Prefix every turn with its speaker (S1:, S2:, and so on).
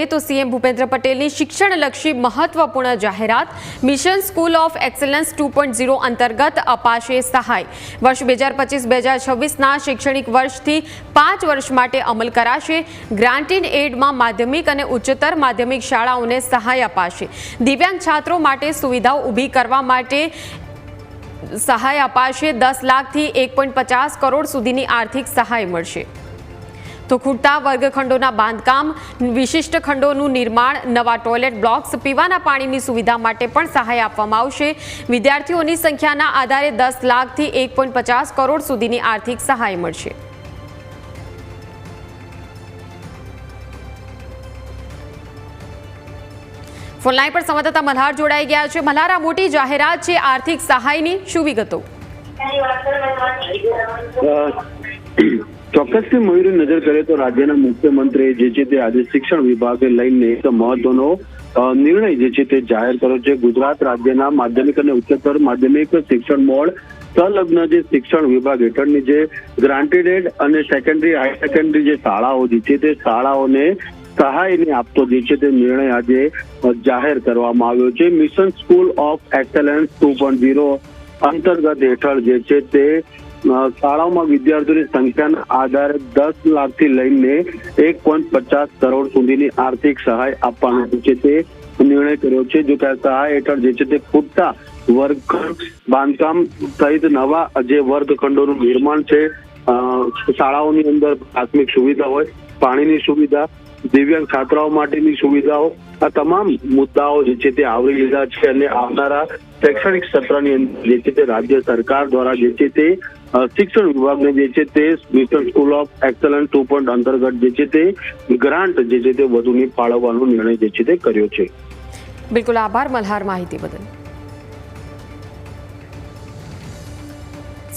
S1: કરીએ તો સીએમ ભૂપેન્દ્ર પટેલની શિક્ષણલક્ષી મહત્વપૂર્ણ જાહેરાત mission school of excellence two અંતર્ગત અપાશે સહાય વર્ષ બે હજાર પચીસ બે હજાર છવ્વીસના શૈક્ષણિક વર્ષથી પાંચ વર્ષ માટે અમલ કરાશે ગ્રાન્ટ ઇન એડમાં માધ્યમિક અને ઉચ્ચતર માધ્યમિક શાળાઓને સહાય અપાશે દિવ્યાંગ છાત્રો માટે સુવિધાઓ ઊભી કરવા માટે સહાય અપાશે દસ લાખથી એક પોઈન્ટ પચાસ કરોડ સુધીની આર્થિક સહાય મળશે તો ખૂટતા વર્ગખંડોના બાંધકામ વિશિષ્ટ ખંડોનું નિર્માણ નવા ટોયલેટ બ્લોક્સ પીવાના પાણીની સુવિધા માટે પણ સહાય આપવામાં આવશે વિદ્યાર્થીઓની સંખ્યાના આધારે દસ લાખથી એક કરોડ સુધીની આર્થિક સહાય મળશે ફોનલાઈન પર સંવાદદાતા મલ્હાર જોડાઈ ગયા છે મલ્હાર આ મોટી જાહેરાત છે આર્થિક સહાયની શું વિગતો
S2: ચોક્કસથી મયુરી નજર કરીએ તો રાજ્યના મુખ્યમંત્રી જે છે તે આજે શિક્ષણ વિભાગે લઈને એક મહત્વનો નિર્ણય જે છે તે જાહેર કર્યો છે ગુજરાત રાજ્યના માધ્યમિક અને ઉચ્ચતર માધ્યમિક શિક્ષણ બોર્ડ સંલગ્ન જે શિક્ષણ વિભાગ હેઠળની જે ગ્રાન્ટેડ અને સેકન્ડરી હાઈ સેકન્ડરી જે શાળાઓ જે છે તે શાળાઓને સહાયને આપતો જે છે તે નિર્ણય આજે જાહેર કરવામાં આવ્યો છે mission school of excellence two point zero અંતર્ગત હેઠળ જે છે તે શાળાઓમાં વિદ્યાર્થીઓની સંખ્યાના આધારે દસ લાખથી લઈને એક પોઈન્ટ પચાસ કરોડ સુધીની આર્થિક સહાય આપવાનો છે તે નિર્ણય કર્યો છે જો કે આ સહાય હેઠળ જે છે તે ખૂટતા વર્ગ બાંધકામ સહિત નવા જે વર્ગખંડોનું નિર્માણ છે શાળાઓની અંદર પ્રાથમિક સુવિધા હોય પાણીની સુવિધા દિવ્યાંગ છાત્રાઓ માટેની સુવિધાઓ આ તમામ મુદ્દાઓ જે છે તે આવરી લીધા છે અને આવનારા શૈક્ષણિક સત્રની અંદર જે છે તે રાજ્ય સરકાર દ્વારા જે છે તે શિક્ષણ વિભાગને જે છે તે mission school of excellence two point અંતર્ગત જે છે તે ગ્રાન્ટ જે છે તે વધુની ફાળવવાનો નિર્ણય જે છે તે કર્યો છે બિલકુલ આભાર મલ્હાર માહિતી બદલ